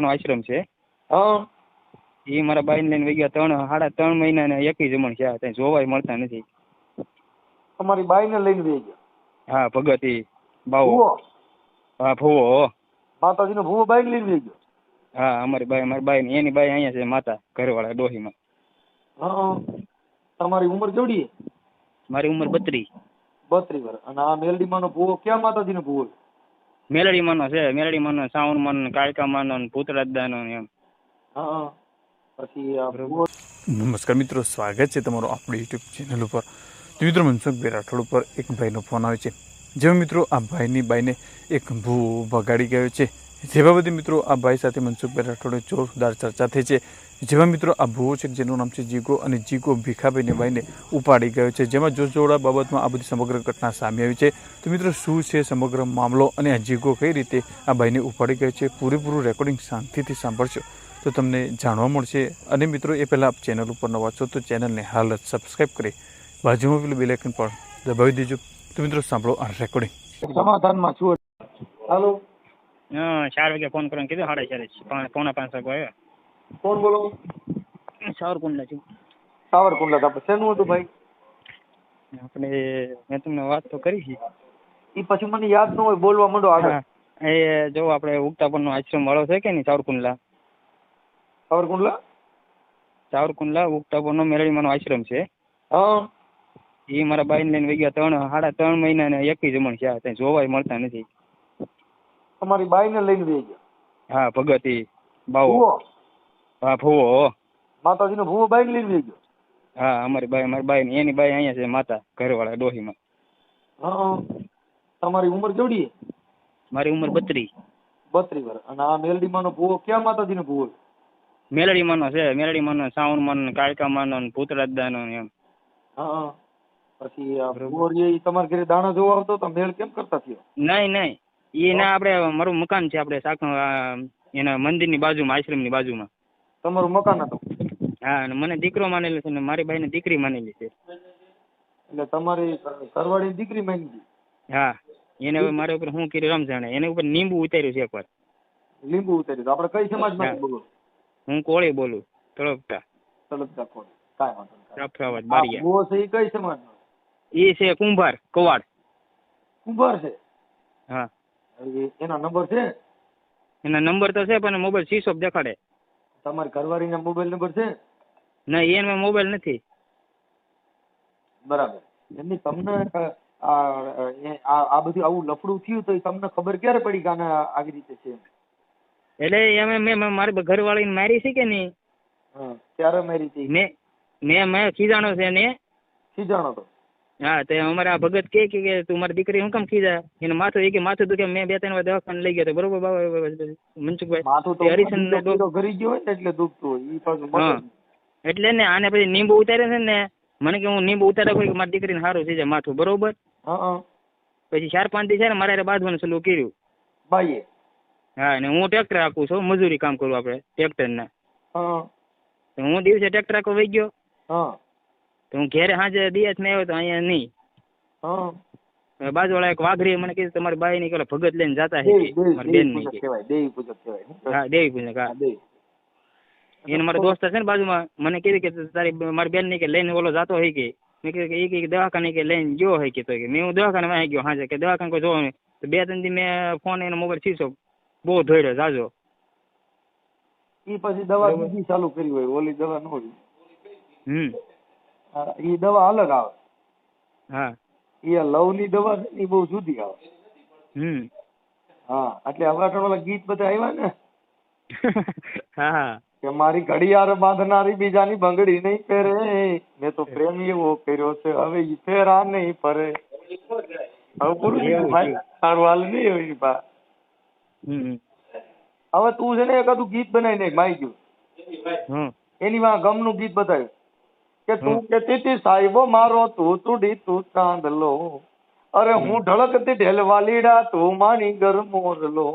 નો આશ્રમ છે. હા. એ મારા બાઈને લઈને વહી ગયા ત્રણ સાડા ત્રણ મહિના ને એકી જમણ છે ત્યાં જોવાય મળતા નથી. તમારી બાઈને લઈને વહી ગયા? હા ભગત બાવો. હા ભૂવો. માતાજીનો ભૂવો બાઈને લઈને વહી ગયો? હા અમારી બાઈ મારી બાઈ એની બાઈ અહીંયા છે માતા ઘરવાળા ડોહીમાં. હા તમારી ઉંમર કેવડી મારી ઉંમર બત્રીસ. બત્રીસ વર્ષ. અને આ મેલડીમાંનો ભૂવો ક્યાં માતાજીનો ભૂવો છે? મેલડીમાંનો છે મેલડીમાંનો સાવણમાંનો કાળકામાંનો ને ભૂતરાજદાનો ને એમ. હા પછી નમસ્કાર મિત્રો સ્વાગત છે તમારું આપણી યુટ્યુબ ચેનલ ઉપર. તો મિત્રો મનસુખભાઈ રાઠોડ ઉપર એક ભાઈનો ફોન આવે છે. જેમાં મિત્રો આ ભાઈની બાઈને એક ભૂ ભગાડી ગયો છે. જેવા બધી મિત્રો આ ભાઈ સાથે મનસુખભાઈ રાઠોડે જોરદાર ચર્ચા થઈ છે. જેવા મિત્રો આ ભૂવો છે જેનું નામ છે જીગો અને જીગો ભીખાભાઈને ભાઈને ઉપાડી ગયો છે. જેમાં જોજોડા બાબતમાં આ બધી સમગ્ર ઘટના સામે આવી છે. તો મિત્રો શું છે સમગ્ર મામલો અને આ જીગો કઈ રીતે આ ભાઈને ઉપાડી ગયો છે? પૂરેપૂરું રેકોર્ડિંગ શાંતિથી સાંભળશો તો તમને જાણવા મળશે. અને મિત્રો એ પહેલાં આપ ચેનલ ઉપર નવા છો તો ચેનલને હાલ જ સબસ્ક્રાઈબ કરી બાજુમાં પેલું બેલેકન પણ દબાવી દેજો. તો મિત્રો સાંભળો આ રેકોર્ડિંગ સમાધાનમાં છું. હાલો. હા ચાર વાગે ફોન કરવાનું કીધું સાડા ચારે પોણા પાંચ વાગે આવ્યો. કોણ બોલો? સાવરકુંડલા છું. સાવરકુંડલા આપણે શેનું હતું ભાઈ? આપણે મેં તમને વાત તો કરી છે. એ પછી મને યાદ ન હોય બોલવા માંડો આગળ. એ જો આપણે ઉગતાપનનો આશ્રમ વાળો છે કે નહીં સાવરકુંડલા? સાવરકુંડલા? સાવરકુંડલા ઉગતાપનનો મેળવીમાંનો આશ્રમ છે. હા. એ મારા બાઈને લઈને વહી ગયા ત્રણ સાડા ત્રણ મહિના ને એકી જમણ છે ત્યાં જોવાય મળતા નથી. તમારી બાઈને લઈને વહી ગયા. હા ભગતી બાવો. ભૂવો. હા ભૂવો. માતાજીનો ભૂવો બાઈને લઈને વહી ગયો. હા અમારી બાઈ અમારી બાઈ એની બાઈ અહીંયા છે માતા ઘરવાળા ડોહીમાં. હા તમારી ઉંમર કેવડી મારી ઉંમર બત્રીસ. બત્રીસ વર્ષ. અને આ મેલડીમાંનો ભૂવો ક્યાં માતાજીનો ભૂવો છે? મેલડીમાંનો છે મેલડીમાંનો સાવણમાંનો કાળકામાંનો ને ભૂતરાજદાનો ને એમ. હા પછી આ. ભૂવો તમારા ઘરે દાણા જોવા આવતો તો મેળ કેમ કરતા થયો? નહીં નહીં. એ ના આપણે મારું મકાન છે આપણે સાક એના એના મંદિરની બાજુમાં આશ્રમની બાજુમાં. તમારું મકાન હતું? હા અને મને દીકરો માનેલો છે ને મારી બાઈને દીકરી માનેલી છે. એટલે તમારી ઘરવાળીની દીકરી માંગી હા એને હવે મારા ઉપર શું કર્યું રમજાણે એને ઉપર લીંબુ ઉતાર્યું છે એકવાર. લીંબુ ઉતાર્યું આપણે કઈ સમાજ હા. બોલો? હું કોળી બોલું તળપતા. તળપતા કોળી. કાંઈ વાંધો નહીં. રફરાવત આ બારીયા છે એ કઈ સમાજ એ છે કુંભાર કવાડ. કુંભાર છે? હા. એના નંબર છે? એના નંબર તો છે પણ મોબાઈલ સ્વિચ ઓફ દેખાડે. તમારી ઘરવાળીના મોબાઈલ નંબર છે? ના એનો મોબાઈલ નથી. બરાબર. એમની તમને આ બધું આવું લફડું થયું તો એ તમને ખબર ક્યારે પડી કે આને આવી રીતે છે એટલે એમે મેં મારી ઘરવાળીને મારી છે કે નહીં? ક્યારે મારી હતી? મેં મેં મેં ખીજાણો છે ને? ખીજાણો તો. હા તે અમારે ભગત કે કે તું મારી દીકરી હું કેમ ખીજા? એને માથું એ કે માથું દુખે મેં બે ત્રણ વાર દવાખાને લઈ ગયો બરોબર બાબા મનસુખભાઈ માથું તો હરીશન ઘરી ગયો હોય એટલે દુખતું હોય ઈ પાછું એટલે ને આને પછી નીંબુ ઉતારે છે ને મને કે હું નીંબુ ઉતારે કોઈ મારી દીકરીને સારું થઈ જાય માથું બરોબર? પછી ચાર પાંચ દિવસ છે ને મારે બાંધવાનું ચાલુ કર્યું. ભાઈએ હા અને હું ટ્રેક્ટર રાખું છું મજૂરી કામ કરું આપણે ટ્રેક્ટરના. હા. હું દિવસે ટ્રેક્ટર રાખવા વહી ગયો. હા. તો હું ઘેરે સાંજે દિયાસ મેં આવ્યો તો અહીંયા નહીં. હા. બાજુવાળા એક વાઘરી મને કીધું તમારી બાઈ ની પેલા ભગત લઈને જતા હે મારી બેનની દેવી પૂજક કહેવાય હા? દેવી પૂજક હા. હા, એને મારા દોસ્ત છે ને બાજુમાં મને કીધું કે તારી મારી બેનની કે લઈને ઓલો જતો હોય કે? મેં કીધું કે એ કે દવાખાને કે લઈને ગયો હોય કે તો કે? મેં હું દવાખાને વાંચી ગયો હાજર કે દવાખાને કોઈ જોવા નહીં. તો બે ત્રણ દી મેં ફોન એનો મોબાઈલ છીસો બહુ ધોડ્યો જાજો. એ પછી દવા બીજી ચાલુ કરી હોય ઓલી દવા ન હોય. હમ. ઈ દવા અલગ આવે. હા. લવની દવા છે ને ઈ બહુ જુદી આવે. હમ. હા એટલે હમણાં વાળા ગીત બધા આવ્યા ને? હા કે મારી ઘડિયાળ બાંધનારી બીજાની બંગડી નહીં પહેરે. મેં તો પ્રેમ એવો કર્યો છે હવે ઈ ફેરા નહીં ફરે. હવે પૂરું ભાઈ. હાલ નહીં હવે બા. હવે તું છે ને એકાદું ગીત બનાવી નાખ માઈ ગયું. એની માં ગમનું ગીત બતાવ્યું. કે તું કેતી હતી સાહેબો મારો તું તુડી તું ચાંદલો. અરે હું ઢળકતી ઢેલવા લીડા તું માની ગર મોરલો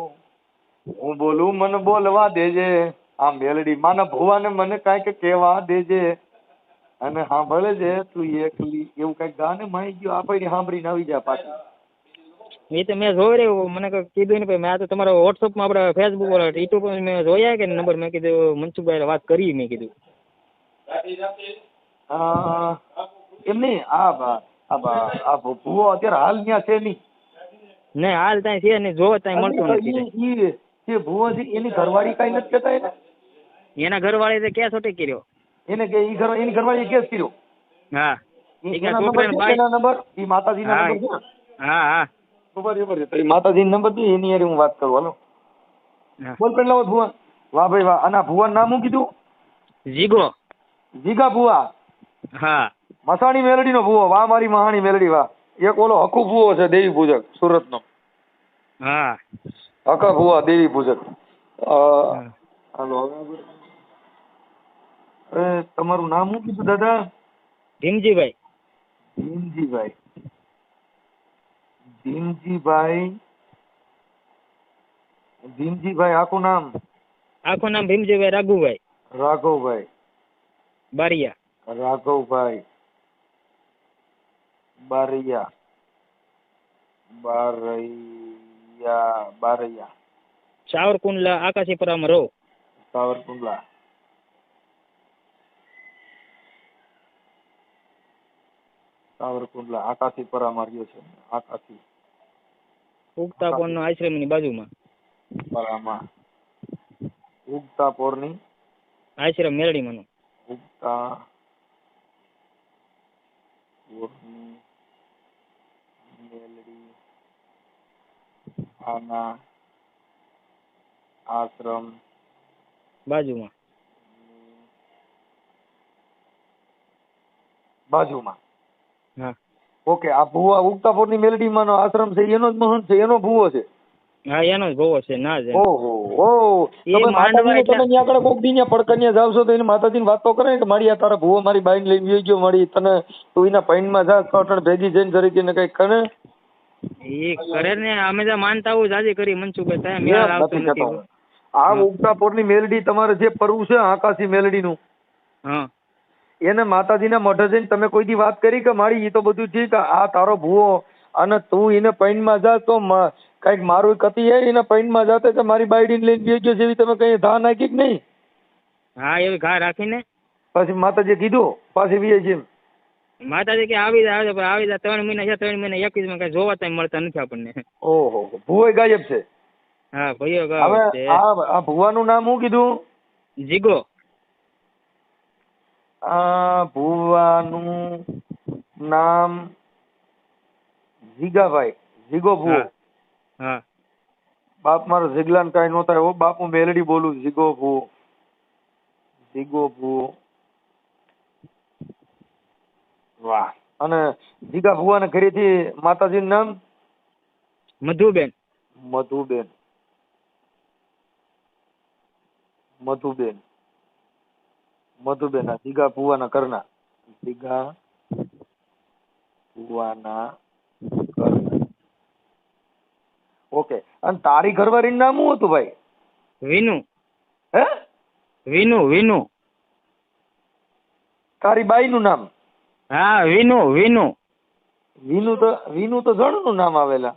હું બોલું મને બોલવા દેજે. આ મેલડી માના ભુવાને મને કાંઈક કહેવા દેજે. અને સાંભળે છે તું એકલી. એવું કંઈક ગાને માઈ ગયું. આપણે સાંભળીને આવી જા પાછી. એ તો મેં જોઈ રહ્યું. મને કીધું ને ભાઈ મેં આ તો તમારા વોટ્સઅપમાં આપડે ફેસબુક વાળા યુટ્યુબ પર મેં જોયા કે નંબર મેં કીધું મનસુખભાઈ વાત કરી મેં કીધું. એમ નહીં આ આ ભૂવો અત્યારે હાલ ત્યાં છે નહીં. નહીં હાલ ત્યાં છે ને જોવો ત્યાં મળતું નથી. જે ભૂવો છે એની ઘરવાળી કઈ નથી કહેતા એને? એના ઘરવાળી કેસ ઓટી કર્યો. એને કે ઈ ઘર એની ઘરવાળી કેસ કર્યો? હા. નંબર ઈ માતાજીના નંબર હા હા. નંબર એની હારે હું વાત કરું હાલો. બોલ પેલા ભુવા. વાહ ભાઈ વાહ. અને ભુવા નામ શું કીધું? જીગો. જીગા ભુવા. હા. મસાણી મેલડી નો ભુવો. વાહ મારી મહાણી મેલડી વાહ. એક ઓલો હકુ ભુવો છે દેવી પૂજક સુરત નો હા. હકા ભૂવા દેવી પૂજક. હાલો હવે તમારું નામ શું કીધું દાદા? ભીમજીભાઈ. ભીમજીભાઈ. ભીમજીભાઈ. ભીમજીભાઈ આખું નામ? આખું નામ ભીમજીભાઈ રાઘુભાઈ. રાઘવભાઈ. બારિયા. રાઘવભાઈ બારૈયા. બારૈયા બારૈયા. સાવરકુંડલા આકાશીપુરામાં રહો સાવરકુંડલા. સાવરકુંડલા આકાશી પરામાં રહ્યો છે આકાશી. ઉગતા આશ્રમ આશ્રમની બાજુમાં. પરામાં ઉગતા પોરની આશ્રમ મેરડીમાંનો. ઉગતા પોરની મેલડી આના આશ્રમ બાજુમાં. બાજુમાં. હા. ઓકે આ ભુવા ઉગતાપુરની મેલડીમાંનો આશ્રમ છે એનો જ મહંત છે એનો ભુવો છે. હા એનો જ ભોવો છે ના જ ઓહો ઓહો તમે માંડવા તમે ત્યાં આગળ કોક દી પડકનિયા જાવ છો તો એને માતાજીને વાત તો કરે કે મારી આ તારા ભૂવો મારી બાઈને લઈ ગયો ગયો મારી તને તું એના પૈનમાં જા તો ભેગી જઈને જરીક એને કઈ કરે. એ કરે ને અમે તો માનતા આવું જાજે કરી મનસુખભાઈ ત્યાં મેળ આવતો નથી. આ ઉગતાપુરની મેલડી તમારે જે પરવું છે આકાશી મેલડીનું. હા. એને માતાજીના મઢે જઈને તમે કોઈ દી વાત કરી કે મારી એ તો બધું ઠીક આ તારો ભૂવો અને તું એને પૈનમાં જા તો કાંઈક મારું કતી હે એને પૈનમાં જાતે કે મારી બાયડીને લઈને ગયો ગયો જેવી તમે કઈ ધા નાખી કે નહીં? હા એવી ઘા રાખીને? પછી માતાજી કીધું પાછી બીજે જેમ માતાજી કે આવી જાય આવે આવી જાય ત્રણ મહિના છે ત્રણ મહિના એકવીસમાં કઈ જોવા તમે મળતા નથી આપણને. ઓહો ભૂવો ગાયબ છે. હા ભાઈઓ ગાયબ છે. આ આ ભુવાનું નામ શું કીધું? જીગો. આ ભુવાનું નામ જીગાભાઈ જીગો ભુવો. હા. બાપ મારો જીગલાન કાંઈ નો થાય. હો બાપ હું મેલડી બોલું જીગો ભૂ. જીગો ભૂ. વાહ. અને જીગા ભુવાને ઘરેથી માતાજીનું નામ? મધુબેન. મધુબેન. મધુબેન. મધુબેન જીગા ભુવાના કરના જીગા ભુવાના કરના ઓકે. અને તારી ઘરવાળીનું નામ શું હતું ભાઈ? વિનુ. હે? વિનુ વિનુ. તારી બાઈનું નામ? હા વિનુ વિનુ. વિનુ તો વિનુ તો જણનું નામ આવેલા.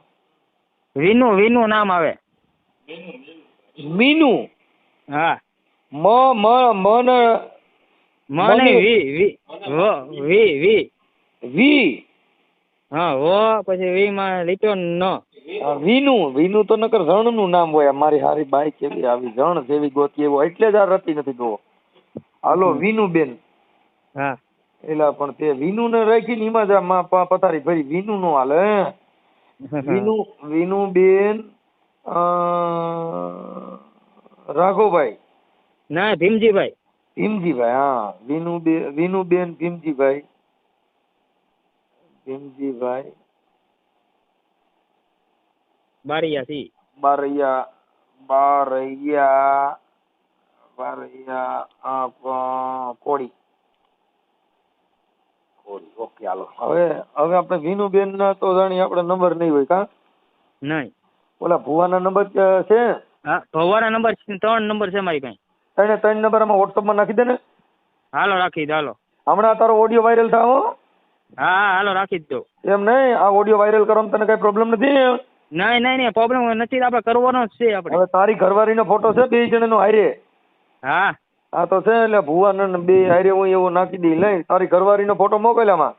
વિનુ વિનુ નામ આવે. મીનુ? હા. મ મ મન મને વી વી વ વી વી. વી. હા વ પછી વી માં લીટો ન. વિનુ વિનુ તો નકર જણનું નામ હોય મારી હારી બાઈ કેવી આવી રણ જેવી ગોતી એવો એટલે જ આ રતી નથી જોવો. હાલો વિનુ બેન. હા. એલા પણ તે વિનુ ને રાખીને એમાં જ આ પથારી ભરી વિનુ નો હાલે હે? વિનુ વિનુ બેન રાઘોભાઈ ના ભીમજીભાઈ. ભીમજીભાઈ હા વિનુ બે વિનુબેન ભીમજીભાઈ. ભીમજીભાઈ બારિયા સી બારૈયા બારૈયા બારૈયા કોળી કોળી ઓકે હાલો. હવે હવે આપણે વિનુબેન ના તો જાણી આપણે નંબર નહીં હોય કા? નહીં. ઓલા ભુવાના નંબર છે? હા ભવાના નંબર ત્રણ નંબર છે મારી પાસે. ત્રણે ત્રણ નંબર આમાં વોટ્સઅપમાં નાખી દે ને. હાલો રાખી દો હાલો. હમણાં તારો ઓડિયો વાયરલ થાવો હા. હા હાલો રાખી દો. એમ નહીં આ ઓડિયો વાયરલ કરવામાં તને કઈ પ્રોબ્લેમ નથી ને નહીં નહીં નહીં પ્રોબ્લેમ નથી આપણે કરવાનો જ છે આપણે. હવે તારી ઘરવાળીનો ફોટો છે બે જણાનો હારે? હા. આ તો છે એટલે ભુવન બે હારે હું એવું નાખી દઈ લઈ તારી ઘરવાળીનો ફોટો મોકલ્યામાં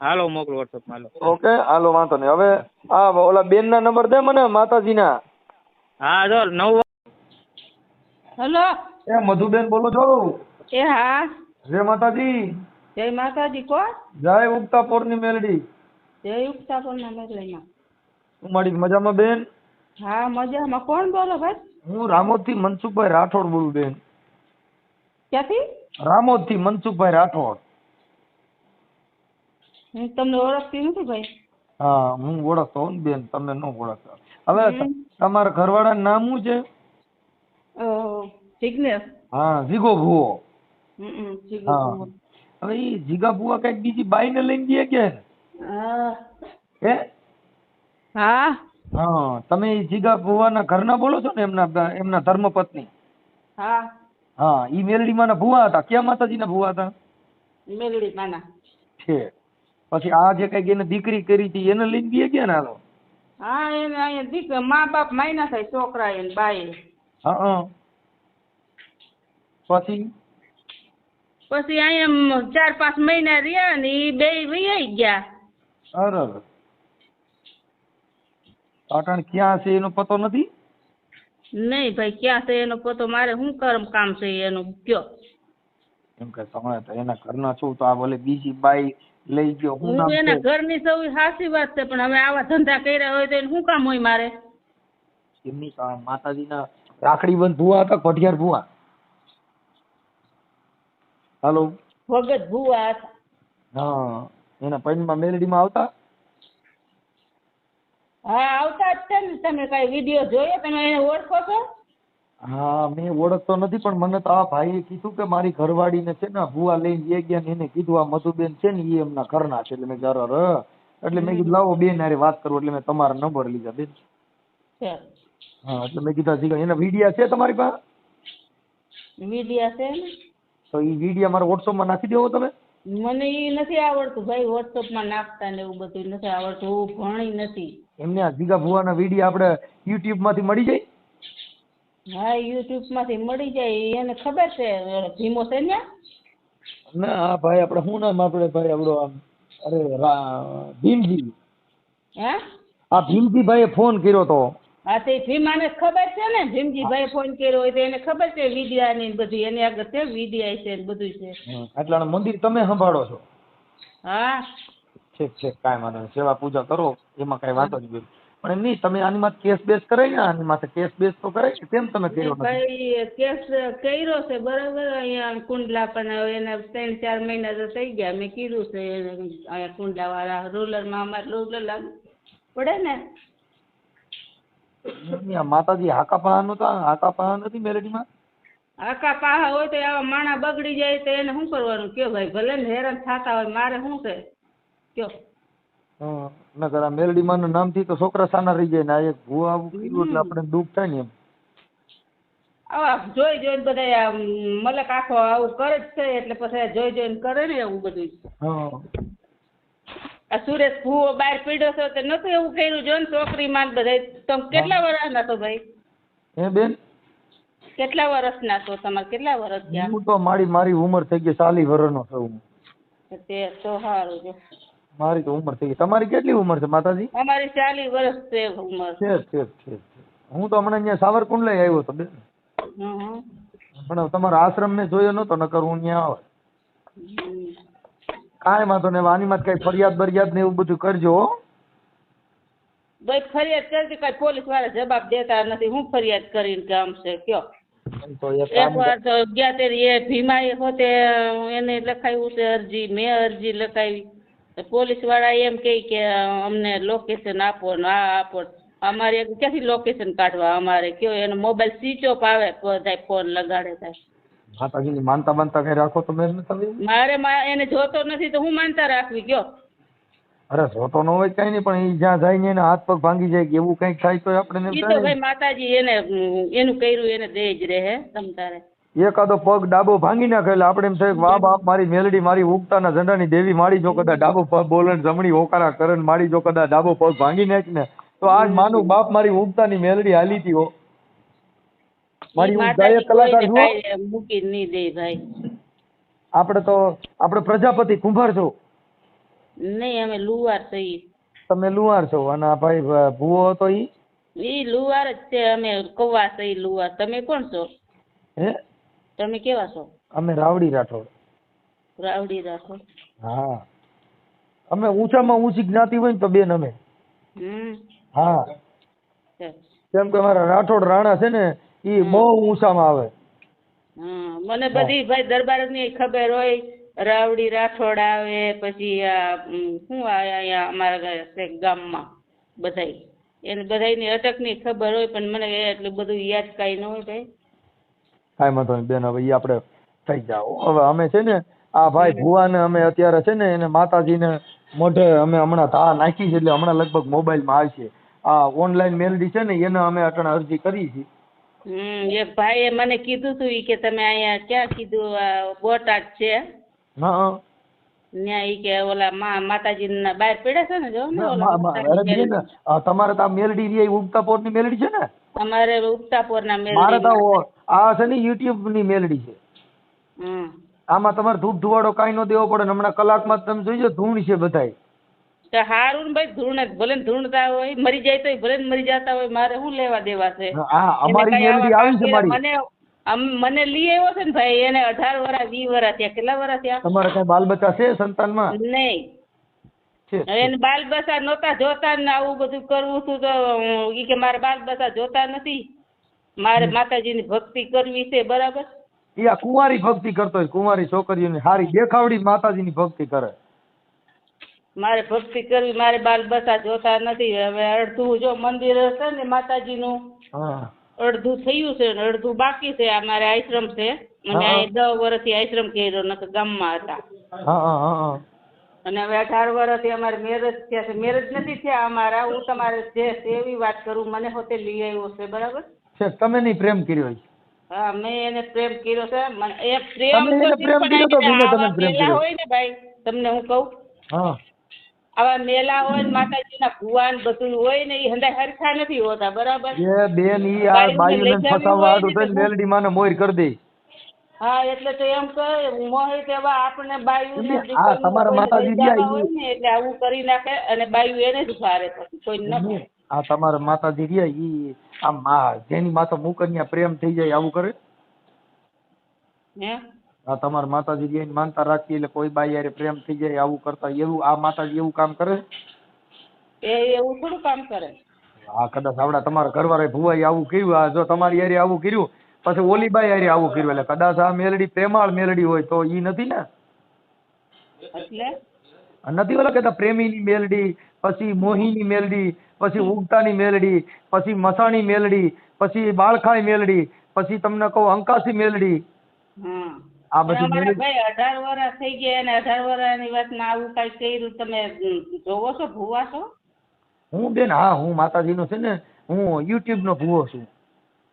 હાલો મોકલો વોટ્સઅપ હાલો. ઓકે હાલો વાંધો નહીં. હવે આ ઓલા બેન ના નંબર દે મને માતાજીના. હા જો નવ હેલો. એ મધુબેન બોલો છો? એ હા. જય માતાજી. જય માતાજી કોણ? જય ઉગતા પોરની મેલડી. જય ઉગતાપુરના મેઘલાઈમાં હું મારી મજામાં બેન? હા મજામાં. કોણ બોલો ભાઈ? હું રામોદથી મનસુખભાઈ રાઠોડ બોલું બેન. ક્યાંથી? રામોદથી મનસુખભાઈ રાઠોડ. હું તમને ઓળખતી નથી ભાઈ? હા હું ઓળખતો હું બેન તમને ન ઓળખતા. હવે તમારા ઘરવાળાનું નામ શું છે? અ, હા જીગો ભુવો. હા. હવે એ જીગા ભુવા કંઈક બીજી બાઈ ને લઈને ગયા કે? હા? હે? હા તમે જીગા ભુવાના ઘરના બોલો છો ને એમના એમના ધર્મપત્ની. હા. હા ઈ મેલડીમાંના ભુવા હતા. ક્યાં માતાજીના ભુવા હતા? મેલડી માના. છે. પછી આ જે કઈ એને દીકરી કરી હતી એને લઈને દે ગયા ને હાલો? હા એને અહીંયા દીકરી મા બાપ માયના થાય છોકરા એને બાઈ હા પછી? પછી અહીંયા ચાર પાંચ મહિના રહ્યા ને એ બે વૈયા ગયા. અરે પાટણ ક્યાં છે એનો પતો નથી? નહીં ભાઈ ક્યાં છે એનો પતો? મારે શું કરમ કામ છે એનું? કયો? એમ કે તમે તો એના ઘરના છો તો આ બોલે બીજી બાઈ લઈ ગયો હું નામ એના ઘરની સૌ સાચી વાત છે પણ હવે આવા ધંધા કર્યા હોય તો એને શું કામ હોય મારે? એમની માતાજીના રાખડી બંધ ભુવા હતા ભટિયાર ભુવા. હાલો. ભગત ભુવા. હા એના પૈનમાં મેલડીમાં આવતા? હા આવતા જ છે ને તમે કઈ વીડિયો જોયો તમે એને ઓળખો છો? હા મેં ઓળખતો નથી પણ મને તો આ ભાઈએ કીધું કે મારી ઘરવાળીને છે ને ભૂવા લઈને જે ગયા ને એને કીધું આ મધુબેન છે ને એ એમના ઘરના છે એટલે મેં કીધું અરે અરે. એટલે મેં કીધું લાવો બેન હારે વાત કરું એટલે મેં તમારા નંબર લીધા બેન. હા એટલે મેં કીધા જી એના વિડિયા છે તમારી પાસે? વિડીયા છે ને? તો એ વિડીયા મારા વોટ્સઅપમાં નાખી દેવો તમે. મને એ નથી આવડતું ભાઈ વોટ્સઅપમાં નાખતા ને એવું બધું નથી આવડતું હું ભણી નથી. એમને આ જીગા ભુવાના વીડિયો આપણે યુટ્યુબમાંથી મળી જાય? હા યુટ્યુબમાંથી મળી જાય એને ખબર છે ભીમો છે ને ના હા ભાઈ આપણે શું નામ આપણે ભાઈ આપણો અરે ભીમજી. હે? આ ભીમજી ભાઈએ ફોન કર્યો તો. હા તે ભીમાને ખબર છે ને? ભીમજીભાઈ ફોન કર્યો હોય તો એને ખબર છે વિદ્યા ને બધું. એની આગળ છે વિદ્યા છે ને બધું છે. એટલે મંદિર તમે સંભાળો છો? હા. ઠીક છે કાંઈ વાંધો નહીં. સેવા પૂજા કરો એમાં કાંઈ વાંધો નહીં પણ એમ નહીં તમે આની માથે કેસ બેસ કરાય ને આની માથે કેસ બેસ તો કરાય ને કેમ તમે કર્યો નથી. ભાઈ કેસ કર્યો છે બરાબર? અહીંયા કુંડલા પણ એના ત્રણ ચાર મહિના તો થઈ ગયા. મેં કીધું છે અહીંયા કુંડલા વાળા રૂરલમાં અમારે રોલર લાગુ પડે ને? આ માતાજી હાકા પાહાનું તો હાકા પાહા નથી મેલેડીમાં? હાકા પાહા હોય તો આવા માણા બગડી જાય તો એને શું કરવાનું? કયો ભાઈ ભલે ને હેરાન થતા હોય મારે શું છે? કયો? હં, નકર આ મેલડીમાં નામથી તો છોકરા સાના રહી જાય ને આ એક ભૂવા આવું કર્યું એટલે આપણે દુઃખ થાય ને એમ. આવા જોઈ જોઈને બધા મલક આખો આવું કરે જ છે એટલે પછી જોઈ જોઈને કરે ને એવું બધું હં. આ સુરેશ ભૂવો બહાર પીડ્યો છો તો નતું એવું કર્યું. જો ને છોકરી માં બધા તમે કેટલા વર્ષના છો ભાઈ? હે બેન? કેટલા વર્ષના છો? તમારે કેટલા વર્ષ થયા? હું તો મારી મારી ઉંમર થઈ ગઈ ચાલી વર્ષનો છું હું. તે તો સારું છે મારી તો ઉંમર થઈ ગઈ. તમારી કેટલી ઉંમર છે માતાજી? અમારી ચાલી વર્ષ છે ઉંમર. છે છે છે હું તો હમણાં અહીંયા સાવરકુંડ લઈ આવ્યો હતો બેન. પણ તમારા આશ્રમ મેં જોયો નતો નકર હું અહીંયા આવે. કાંઈ વાંધો નહીં માં કઈ ફરિયાદ બરિયાદ ને એવું બધું કરજો હો. ભાઈ ફરિયાદ કરતી કઈ પોલીસવાળા જવાબ દેતા નથી. હું ફરિયાદ કરીને કામ છે કયો? તો એક એક કામ વાર તો ગયા તે એ ભીમા એ હોતે એને લખાયું છે અરજી મેં અરજી લખાવી. પોલીસવાળા એમ કહે કે અમને લોકેશન આપો ને આ આપો. અમારે ક્યાંથી લોકેશન કાઢવા? અમારે કયો? એનો મોબાઈલ સ્વિચ ઓફ આવે બધા ફોન લગાડે થાય. માતાજીની માનતા માનતા કઈ રાખો તમે એમ નથી મારે એને જોતો નથી તો હું માનતા રાખવી ગયો. અરે જોતો ન હોય કઈ નહીં પણ એ જ્યાં જાય ને એના હાથ પગ ભાંગી જાય કે એવું કંઈક થાય તો આપણે એ તો ભાઈ માતાજી એને એનું કર્યું એને દે જ રહે તમતારે એકાદો પગ ડાબો ભાંગી નાખે એટલે આપણે એમ થાય વાહ બાપ મારી મેલડી મારી ઉગતાના ઝંડાની દેવી મારી જો કદાચ ડાબો પગ બોલણ જમણી હોકારા કરણ મારી જો કદા ડાબો પગ ભાંગી નાખ ને તો આજ માનું બાપ મારી ઉગતાની મેલડી હાલી હતી હો. મારી હું કલાકાર જુઓ મૂકી નહીં દે ભાઈ. આપણે તો આપણે પ્રજાપતિ કુંભાર છો. નહીં અમે લુવાર છીએ તમે લુવાર છો અને આ ભાઈ ભૂવો હતો ઈ? ઈ લુવાર જ છે અમે કવા છીએ લુવાર. તમે કોણ છો? હે? તમે કેવા છો? અમે રાવડી રાઠોડ. રાવડી રાઠોડ. હા. અમે ઊંચામાં ઊંચી જ્ઞાતિ હોય ને તો બેન અમે. હા. કેમ કે અમારા રાઠોડ રાણા છે ને ઈ બહુ ઊંચામાં આવે. મને બધી ભાઈ દરબારની ખબર હોય રાવડી રાઠોડ આવે પછી શું આવે અહીંયા અમારા ગામમાં બધાય. એને બધાયની અટકની ખબર હોય પણ મને એટલું બધું યાદ કાંઈ ન હોય ભાઈ. કાંઈ વાંધો નહીં બેન હવે આપડે આપણે થઈ જાઓ. હવે અમે છે ને આ ભાઈ ભુવાને અમે અત્યારે છે ને એને માતાજીને મોઢે અમે હમણાં ધા નાખી છે એટલે હમણાં લગભગ મોબાઈલમાં આવશે આ ઓનલાઈન મેલડી છે ને એને અમે અટણ અરજી કરી છે. હમ એક ભાઈએ મને કીધું તું ઈ કે તમે અહીંયા ક્યાં કીધું બોટાદ છે? હા ત્યાં ઈ કે ઓલા મા માતાજીના બહાર પડ્યા છે ને જો ને ઓલા તમારે તો મેલડી રી ઉપતાપોરની મેલડી છે ને? અમારે ઉગતાપોરના મારે તો મેળ ઓ- આ છે ને યુટ્યુબની મેલડી છે. હમ. આમાં તમારે ધૂપ ધુવાડો કાઈ ન દેવો પડે હમણાં કલાકમાં તમે જોઈજો ધૂણ છે બધાય. તો હારું ને ભાઈ ધૂણ ભલે ને ધૂણતા હોય મરી જાય તો ભલે મરી જતા હોય મારે શું લેવા દેવા છે? મને મને લઈ આવ્યો છે ને ભાઈ એને અઢાર વર્ષ વી વર્ષ થયા. કેટલા વર્ષ થયા? તમારે કઈ બાલ બચ્ચા છે સંતાનમાં? નહીં. એને બાલ બસા નહોતા જોતા ને આવું બધું કરવું હતું તો ઈ કે મારે બાલ બસા જોતા નથી. મારે માતાજીની ભક્તિ કરવી છે બરાબર? ઈ આ કુંવારી ભક્તિ કરતો હોય કુંવારી છોકરીઓની હારી દેખાવડી માતાજીની ભક્તિ કરે. મારે ભક્તિ કરવી મારે બાલ બસા જોતા નથી. હવે અડધું જો મંદિર હશે ને માતાજીનું અડધું થયું છે ને અડધું બાકી છે. આ મારે આશ્રમ છે. અને આ દસ વર્ષથી આશ્રમ કર્યો નકર ગામમાં હતા. અને હવે અઢાર વર્ષથી અમારે મેરેજ થયા છે. મેરેજ નથી થયા અમારા. હું તમારે જે એવી વાત કરું મને હોતે લઈ આવ્યો છે બરાબર? છે તમે નહીં પ્રેમ કર્યો હા મેં એને પ્રેમ કર્યો છે. મને એ પ્રેમ તમે એને તો પ્રેમ કર્યો તો તમે પ્રેમ કર્યો. હોય ને ભાઈ તમને હું કહું? હા. આવા મેલા હોય ને માતાજીના ભુવાન બધું હોય ને એ હંધાય હરખા નથી હોતા બરાબર? એ બેન ઈ આ બાયુને ફસાવવા હોય થઈને મેલડી માને મોર કરી દે. હા એટલે તો એમ કહે મોહિત એવા આપણે બાયુ આ તમારા માતાજી ને એટલે આવું કરી નાખે અને બાયુ એને જ ભારે પછી કોઈ ન આ તમારા માતાજી રહ્યા ઈ આમ જેની માતા મુકન્યા પ્રેમ થઈ જાય આવું કરે? હે? આ તમારા માતાજી બેન માનતા રાખી એટલે કોઈ બાઈ હારે પ્રેમ થઈ જાય આવું કરતા એવું આ માતાજી એવું કામ કરે? એ એવું થોડું કામ કરે. હા કદાચ આવડા તમારા ઘરવાળા ભુવાઈ આવું કર્યું આ જો તમારી હારે આવું કર્યું પછી ઓલી બાઈ હારે આવું કર્યું એટલે કદાચ આ મેલડી પ્રેમાળ મેલડી હોય તો ઈ નથી ને? એટલે? નથી ઓલા કહેતા પ્રેમીની મેલડી પછી મોહીની મેલડી પછી ઉગતાની મેલડી પછી મસાણી મેલડી પછી બાળખાઈ મેલડી પછી તમને કહું અંકાસી મેલડી. હમ. આ બધું ભાઈ અઢાર વર્ષ થઈ ગયા અને અઢાર વર્ષની વાતમાં આવું કઈ કર્યું તમે જોવો છો ભૂવા છો? હું બેન હા હું માતાજીનો છે ને હું યુટ્યુબ નો ભૂવો છું.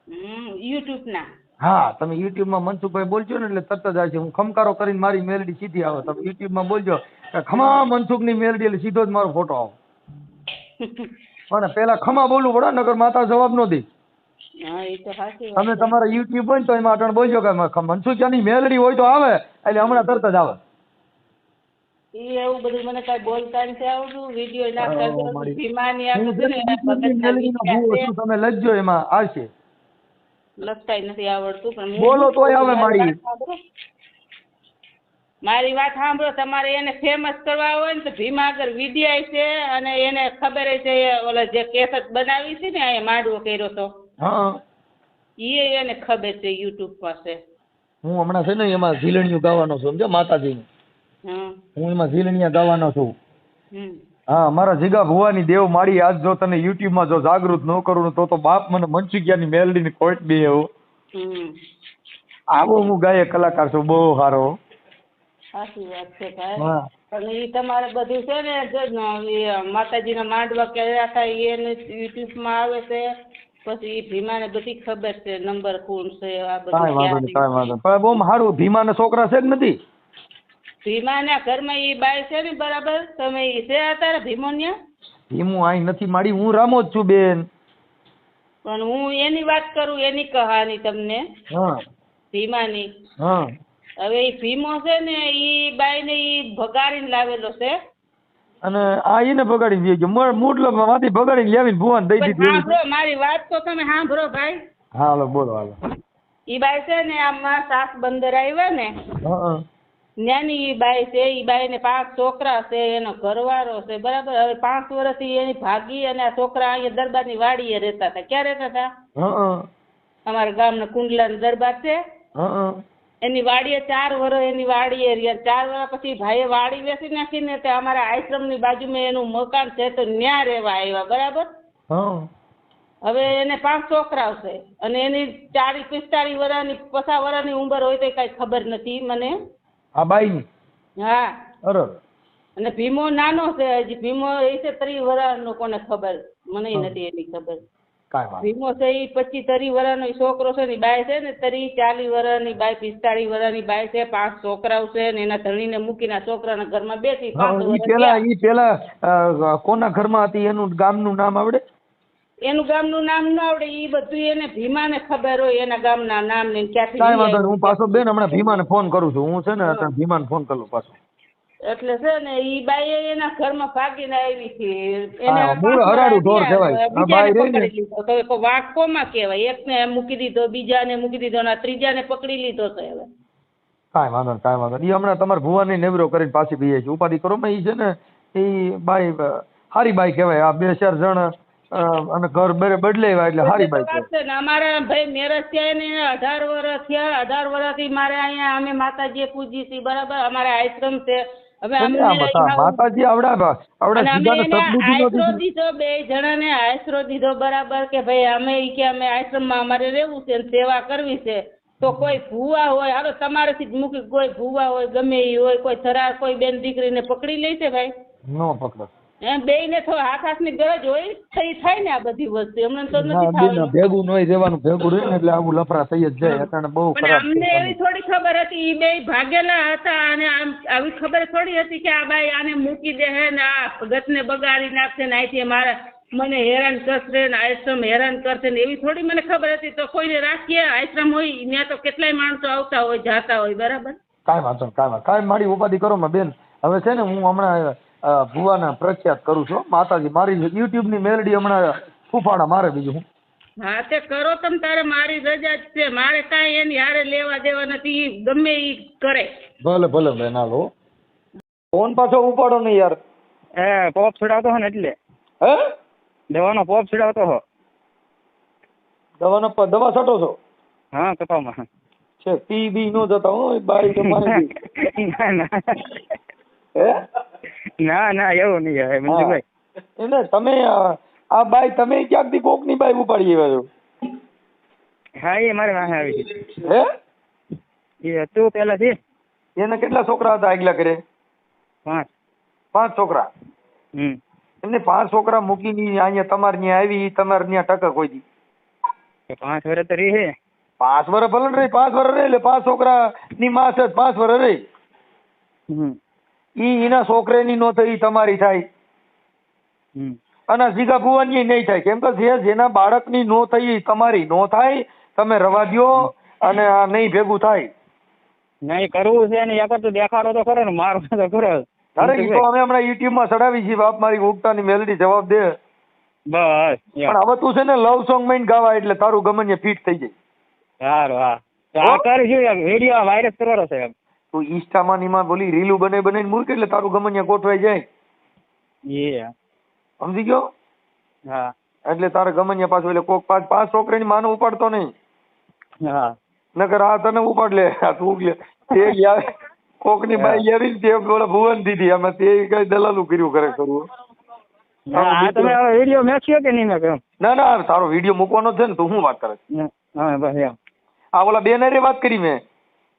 હમ યુટ્યુબ ના હા તમે યુટ્યુબમાં મનસુખભાઈ બોલજો ને એટલે તરત જ આવે છે. હું ખમકારો કરીને મારી મેલડી સીધી આવે. તમે યુટ્યુબમાં બોલજો. કે ખમા મનસુખની મેલડી એટલે સીધો જ મારો ફોટો આવે. પણ પેલા ખમા બોલવું પડે નગર માતા જવાબ ન દે. હા એ તો સાચી તમે તમારા યુટ્યુબ હોય ને તો એમાં અટણ બોલજો કે મનસુખિયાની મેલડી હોય તો આવે એટલે હમણાં તરત જ આવે. એવું બધું મને કઈ બોલતા નથી આવડતું. વીડિયો ભીમાની તમે લખજો એમાં આવશે. નથી આવડતું પણ બોલો તોય આવે મારી મારી. વાત સાંભળો. તમારે એને ફેમસ કરવા હોય ને તો ભીમા આગળ વિદ્યાય છે અને એને ખબર છે ઓલા જે કેસેટ બનાવી છે ને અહીંયા માંડવો કર્યો તો. હા. એ એને ખબર છે યુટ્યુબ પાસે. હું હમણાં છે ને એમાં ઝીલણિયું ગાવાનો છું સમજો માતાજીની. હું. એમાં ઝીલણિયા ગાવાનો છું. હા મારા જીગા ભુવાની દેવ માડી આજ જો તને યુટ્યુબમાં જો જાગૃત ન કરું તો તો બાપ મને મનસુખિયાની મેલડી ની કોર્ટ બે એવો આવો હું ગાયક કલાકાર છું બહુ સારો સાચી વાત છે ભાઈ. પણ એ તમારે બધું છે ને માતાજી ના ઈ માતાજીના માંડવા કર્યા થાય એને યુટ્યુબમાં આવે છે. પછી ભીમાને બધી ખબર છે નંબર કોણ છે આ કાંઈ બધું વાંધો નહીં કાંઈ વાંધો નહીં. પણ બહુ સારું ભીમાના છોકરા છે કે નથી? ભીમાના ઘરમાં ઈ બાય છે ને બરાબર તમે ઈ છે અત્યારે ભીમોન્યા? ભીમું અહીં નથી માડી હું રામો જ છું બેન. પણ હું એની વાત કરું એની કહાની તમને. હા. ભીમાની. હા. હવે ઈ ભીમો છે ને ઈ બાઈને ઈ ભગાડીને લાવેલો છે. અને આ એને બગાડી દે ગયો. મૂડલો માંથી બગાડીને લાવીને ભુવન દઈ દીધી સાંભળો મારી વાત તો તમે સાંભળો ભાઈ. હાલો બોલો હાલો. ઈ બાઈ છે ને આમાં સાસ બંદર આવ્યા ને હા ઈ બાઈ છે ઈ બાઈને પાંચ છોકરા છે એનો ઘરવાળો છે બરાબર? હવે પાંચ વર્ષથી એની ભાગી અને આ છોકરા અહીંયા દરબારની વાડીએ રહેતા હતા. ક્યાં રહેતા હતા? અમારા ગામના કુંડલાનો દરબાર છે. એની વાડીએ ચાર વર્ષ એની વાડીએ રહ્યા. ચાર વર્ષ પછી ભાઈએ વાડી વેચી નાખીને તે અમારા આશ્રમની બાજુમાં એનું મકાન છે તો ન્યા રહેવા આવ્યા. બરાબર? હવે એને પાંચ છોકરાઓ છે અને એની ચાલીસ પિસ્તાળીસ વર્ષની પચાસ વર્ષની ઉંમર હોય તો કઈ ખબર નથી મને. આ બાઈ? હા. બરોબર અને ભીમો નાનો છે હજી. ભીમો એ છે ત્રીસ વર્ષનો કોને ખબર? મને નથી એની ખબર. ભીમો છે એ પચીસ ત્રીસ વર્ષનો છોકરો છે ને બાય છે ને ત્રીસ ચાલીસ વર્ષની બાય પિસ્તાળીસ વર્ષની બાય છે પાંચ છોકરાઓ છે ને એના ધણીને મૂકીને આ છોકરાના ઘરમાં બેસી પાંચ વર્ષ પેલા. ઈ પેલા કોના ઘરમાં હતી? એનું ગામનું નામ આવડે? એનું ગામનું નામ ન આવડે ઈ બધું એને ભીમાને ખબર હોય એના ગામના નામ ને ક્યાંથી કાંઈ વાંધો નહીં હું પાછો બેન હમણાં ભીમાને ફોન કરું છું. હું છે ને ભીમા ભીમાને ફોન કરું પાછો. એટલે છે ને ઈ બાઈ એના ઘરમાં ભાગીને આવી છે એને મૂળ હરાડું ઢોર કહેવાય. આ બાઈ રહી ને. તો વાંક કોમાં કહેવાય? એકને મૂકી દીધો બીજાને મૂકી દીધો ને ત્રીજાને પકડી લીધો તો હવે. કાંઈ વાંધો નહીં કાંઈ વાંધો નહીં. ઈ હમણાં તમારા ભુવાની નેવરો કરીને પાછી પીએ છે. ઉપાધિ કરો માં ઈ છે ને ઈ બાઈ હારી બાઈ કહેવાય. આ બે ચાર જણ અને ઘર બદલાવ્યા એટલે હારી બાઈ અમારા ભાઈ મેરેજ થયા ને અઢાર વર્ષ થયા. અઢાર વર્ષથી મારે અહીંયા અમે માતાજી પૂજી છીએ બરાબર? અમારે આશ્રમ છે. હવે માતાજી આવડા આવડા અને સીધાને દીધો. બે જણાને આશરો દીધો બરાબર કે ભાઈ અમે ઈ કે અમે આશ્રમમાં અમારે રહેવું છે ને સેવા કરવી છે. તો કોઈ ભૂવા હોય હાલો તમારેથી જ મૂકી કોઈ ભૂવા હોય ગમે ઈ હોય કોઈ થરાર કોઈ બેન દીકરીને પકડી લે છે ભાઈ? નો પકડો. એમ બે ને થોડો હાથ હાથની ગરજ હોય થઈ થાય ને આ બધી વસ્તુ. એમને તો નથી થવાનું ભેગું નોય રહેવાનું ભેગું રહે ને એટલે આવું લફરા થઈ જ જાય. અટાણે બહુ ખરાબ અમને એવી થોડી ખબર હતી એ બે ભાગેલા હતા અને આમ આવી ખબર થોડી હતી કે આ બાઈ આને મૂકી દે હે ને આ ગતને બગાડી નાખશે ને અહીંથી મારા મને હેરાન કરશે ને આશ્રમ હેરાન કરશે ને એવી થોડી મને ખબર હતી. તો કોઈને રાખીએ આશ્રમ હોય ત્યાં તો કેટલાય માણસો આવતા હોય જાતા હોય બરાબર? કાંઈ વાંધો કાંઈ વાંધો કાંઈ મારી ઉપાધિ કરો માં બેન. હવે છે ને હું હમણાં ભુવાના પ્રખ્યાત કરું છું. માતાજી મારી યુટ્યુબની મેલડી હમણાં ફૂફાડા મારે બીજું હું. હા તે કરો તમ તારે મારી રજા જ છે. મારે કાંઈ એની હારે લેવા દેવા નથી. ગમે ઈ કરે. ભલે ભલે બેન હાલો. ફોન પાછો ઉપાડો ને યાર. હે પોપ છોડાવતો હો ને એટલે. હે? દવાનો પોપ છોડાવતો હો. દવાનો દવા છટો છો? હા કપામાં છે પી બી નો જતા હો બારી બાઈ કે મારી ના ના. હે? ના ના એવું નહીં આવે મંજુભાઈ. એટલે તમે આ બાઈ તમે ક્યાંકથી કોકની બાઈ ઉપાડી આવ્યા છો? હા એ મારે વાહે આવી છે હે? એ હતું પેલા છે એને કેટલા છોકરા હતા આગલા ઘરે? પાંચ. પાંચ છોકરા? હમ. એમને પાંચ છોકરા મૂકીને અહીંયા તમારે ત્યાં આવી તમારે ત્યાં ટકા કોઈ દી. પાંચ વર્ષ તો રહી હે. પાંચ વર્ષ ભલે રહી પાંચ વર્ષ રહી એટલે પાંચ છોકરા ની માં છે પાંચ વર્ષ રહી. હમ. ઈ એના છોકરેની નો થઈ તમારી થાય. અને જીગા ભુવનની નહીં થાય. કેમ કે જે જેના બાળકની નો થઈ તમારી નો થાય. તમે રવા દ્યો અને આ નહીં ભેગું થાય. નહીં કરવું છે ને યા તો દેખાડો તો ખરો ને મારો તો ખરો. અરે ઈ તો અમે હમણાં યુટ્યુબમાં ચડાવી છીએ બાપ મારી ઉગતાની મેલડી જવાબ દે. બસ પણ હવે તું છે ને લવ સોંગમાં ગાવા એટલે તારું ગમન ફિટ થઈ જાય. સારું હા. આ કરશું વીડિયો વાયરસ કરવાનો છે. એમ તું ઇન્સ્ટામાં ની માં બોલી રીલું બને બને મૂર્ખ એટલે તારું ગમન ગોઠવાઈ જાય. એ. સમજી ગયો? હા. એટલે તારે ગમન પાછું એટલે કોક પાંચ પાંચ છોકરાની માનો ઉપાડતો નહીં. હા. નકર આ તને ઉપાડ લે આ તું લે. તે યાર કોકની બાઈ આવી તે બોલે ભુવન દીધી. અમે તે કઈ દલાલું કર્યું કરે કરવું તમે વીડિયો મેક્યો કે નહીં મેક્યો ના ના તારો વીડિયો મૂકવાનો છે ને તું શું વાત કરે હા બસ આ ઓલા બેન હારે વાત કરી મેં.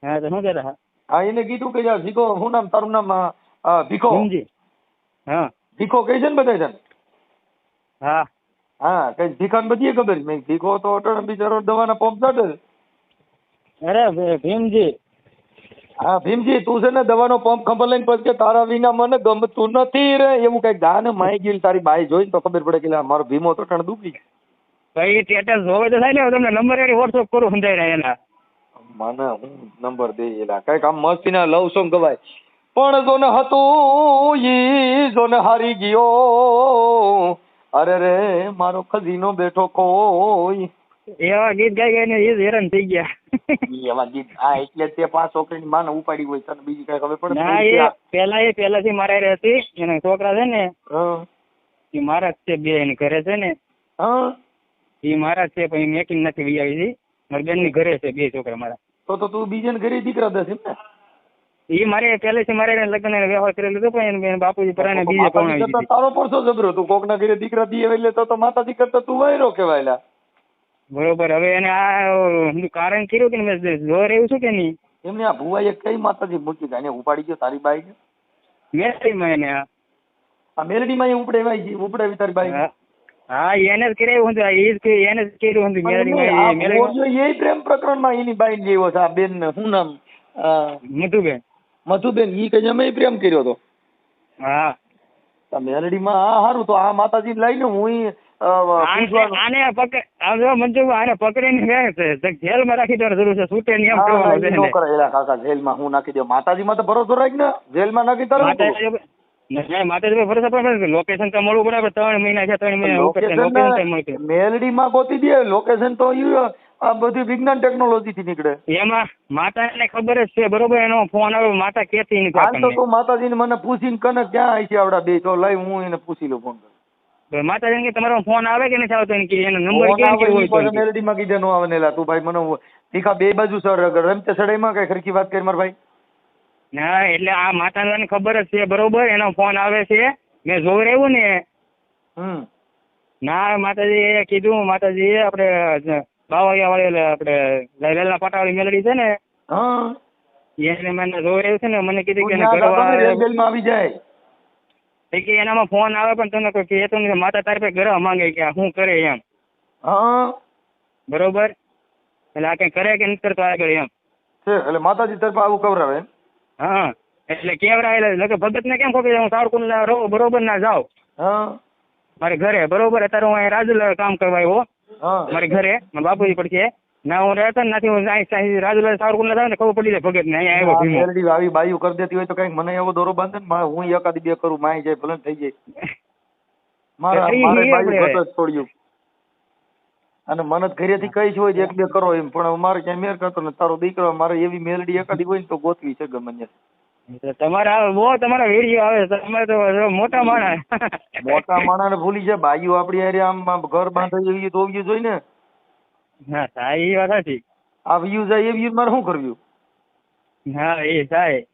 હા તો શું કહેતા? હા એને કીધું કે યાર ભીખો શું નામ? તારું નામ ભીખો. હા. ભીખો કહે છે ને બધા છે હા. હા કઈ ભીખાને બધી ખબર મેં ભીખો તો અટણ બિચારો દવાના પંપ ચાટે અરે ભીમજી. હા ભીમજી તું છે ને દવાનો પંપ ખબર લઈને પછી કે તારા વિના મને ગમતું નથી રે. એવું કઈ ગાને માઈ ગયું તારી બાઈ જોઈને તો ખબર પડે કે મારો ભીમો તો ઠણ દુખી ભાઈ સ્ટેટસ જોવે તો થાય ને તમને નંબર એની વોટ્સઅપ કરું સમજાય એના. મને હું નંબર દે એલા. કંઈક આમ મસ્તીના લવ સોંગ ગવાય. પણ જોન હતું ઈ જોન હારી ગયો. અરે રે મારો ખજીનો બેઠો કોઈ. એવા ગીત ગાઈ ગાઈને એ હેરાન થઈ ગયા. એવા ગીત. આ એટલે તે પાંચ છોકરીની માને ઉપાડી હોય તને બીજી કઈ ખબર પડે? ના એ પેલા એ પેલાથી મારા હારે હતી. એના છોકરા છે ને હા. એ મારા જ છે બે એની ઘરે છે ને. હા. એ મારા જ છે પણ મેકિંગ નથી આવી. હતી મારી બેનની ઘરે છે બે છોકરા મારા. તો તો તું બીજાને ઘરે દીકરા દસ એમ ને? એ મારે પહેલેથી મારે એને લગ્ન એને વ્યવહાર કરેલો હતો પણ એને- બાપુજી પરાણે બીજે કરતા તારો પરસો જબરો તું કોકના ઘરે દીકરા દીએ એટલે તો તો માતાજી કરતા તું વાયરો કહેવાય લા. બરોબર હવે એને આ કારણ કર્યું કે ને મેં જોર એવું છું કે નહીં? એમને આ ભુવાએ કઈ માતાજી મૂકી એને ઉપાડી ગયો તારી બાઈ માં એને આ. મેલડીમાં એ ઉપડે ઉપડાવી તારી બાઈ હા હા એને જ કરાવ્યું હતું. એ જ એને જ કર્યું હતું. મેલડીમાં એ પ્રેમ પ્રકરણમાં એની બાઈ જેવો છે આ બેન શું નામ? મધુબેન. મધુબેન ઈ કે અમે પ્રેમ કર્યો હતો? હા. મેલડીમાં આ હારું તો આ માતાજી લઈને હું આને પકડ મંજુ આને પકડીને જેલમાં રાખી દેવાની જરૂર છે. છૂટે નિયમ એમ છે કાકા જેલમાં હું નાખી દઉં. માતાજીમાં તો ભરોસો રાખ ને. જેલમાં નાખી? માતાજી નહીં માતાજી પર ભરોસા પર લોકેશન તો મળવું પડે ત્રણ મહિના છે ત્રણ મહિના લોકેશન લોકેશન તો ગોતી દે લોકેશન તો આ બધી વિજ્ઞાન ટેકનોલોજી થી નીકળે. એમાં માતાને ખબર જ છે બરોબર? એનો ફોન આવ્યો માતા કેતી નથી હાલ તો તું માતાજીને મને પૂછીને કને ક્યાં આવી છે આવડા બે તો લઈ હું એને પૂછી લઉં ફોન માતાજી કે તમારો ફોન આવે કે નથી આવતો? કે એનો નંબર આવે કે હોય? તો મેલડી માં કીધે નો આવે. ને તું ભાઈ મને તીખા બે બાજુ સર રમતે સડાઈમાં કઈ ખરખી વાત કરી માર ભાઈ? ના એટલે આ માતાને ખબર જ છે બરોબર? એનો ફોન આવે છે. મેં જોઈ રહ્યું ને. ના માતાજી એ કીધું માતાજી એ આપણે બાવળિયા વાળી આપણે લાલના પાટાવાળી મેલડી છે ને એને મને જોઈ રહ્યું છે ને મને કીધું કે આવી જાય. એ કે એનામાં ફોન આવે પણ તને કોઈ કહેતો નથી. માતા તારી પાસે ઘરે માંગે કે શું કરે એમ. બરોબર? એટલે આ કઈ કરે કે નથી કરતો આગળ એમ. એટલે માતાજી તરફ આવું કવરાવે એમ? હા એટલે કેવડાયેલા ભગત ને કેમ ખબર હું સારકુંડ રહું બરોબર ના જાઉં. હા. મારે ઘરે બરોબર? અત્યારે હું અહીં રાજુલા કામ કરવા આવ્યો. મારે ઘરે મારા બાપુજી પડશે ના હું રહેતો નથી હું અહીં રાજુલા સારકુંડ જાઉં ને ખબર પડી જાય ભગત ને અહીંયા આવ્યો ભીમો. આવી બાયું કરી દેતી હોય તો કંઈક મને એવો દોરો બાંધે ને હું એકાદી બે કરું માય જાય ભલે થઈ જાય. મારા મારે બાયું છોડ્યું. અને મને ઘરેથી કઈ હોય તો એક બે કરો એમ. પણ મારે ક્યાંય મેર કરતો ને તારો દીકરો મારે એવી મેલડી એકાદી હોય ને તો ગોતવી છે ગમે તમારા બહુ તમારા વીડિયો આવે તમે તો મોટા માણા મોટા માણાને ભૂલી જાય. બાયું આપડી હારે આમ ઘર બાંધાઈ એવી તો વ્યૂ જોઈ ને. હા સાહેબ એ વાત હતી આ વ્યૂ જાય એ વ્યૂ મારે શું કરવું? હા એ સાહેબ.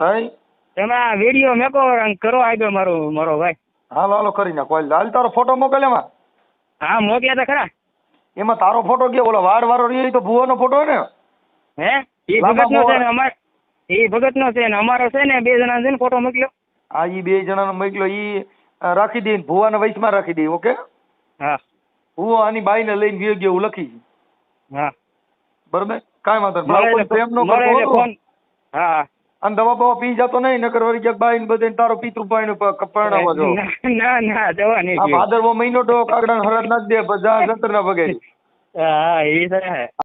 થાય તમે આ વીડિયો મેકો કરો આગળ મારો મારો ભાઈ. હાલો હાલો કરી નાખો. હાલ હાલ તારો ફોટો મોકલ એમાં. હા મોકલ્યા હતા ખરા. એમાં તારો ફોટો ગયો ઓલો વાડ વાળો રહ્યો ઈ તો ભુવાનો ફોટો ને? હે? એ ભગત નો છે ને અમાર એ ભગત નો છે ને અમારો છે ને બે જણા છે ને ફોટો મોકલ્યો. હા એ બે જણાનો મોકલ્યો એ રાખી દે ભુવાના વયસમાં રાખી દે ઓકે? હા. ભુવો આની બાઈને લઈને ગયો ગયો એવું લખી હા. બરોબર? કાંઈ વાંધો નહીં. મળે કોઈ પ્રેમ નો કરતો હા. અને દવા બવા પી જતો નહીં નકર વળી ક્યાંક બાઈને બધે તારો પિતૃ પાણી પરણાવવા જો. ના ના ના જવા નહીં આ ભાદરવો મહિનો ડો કાગડા હરાજ નાખ દે બધા જંતર ના વગેરે હા એ હે.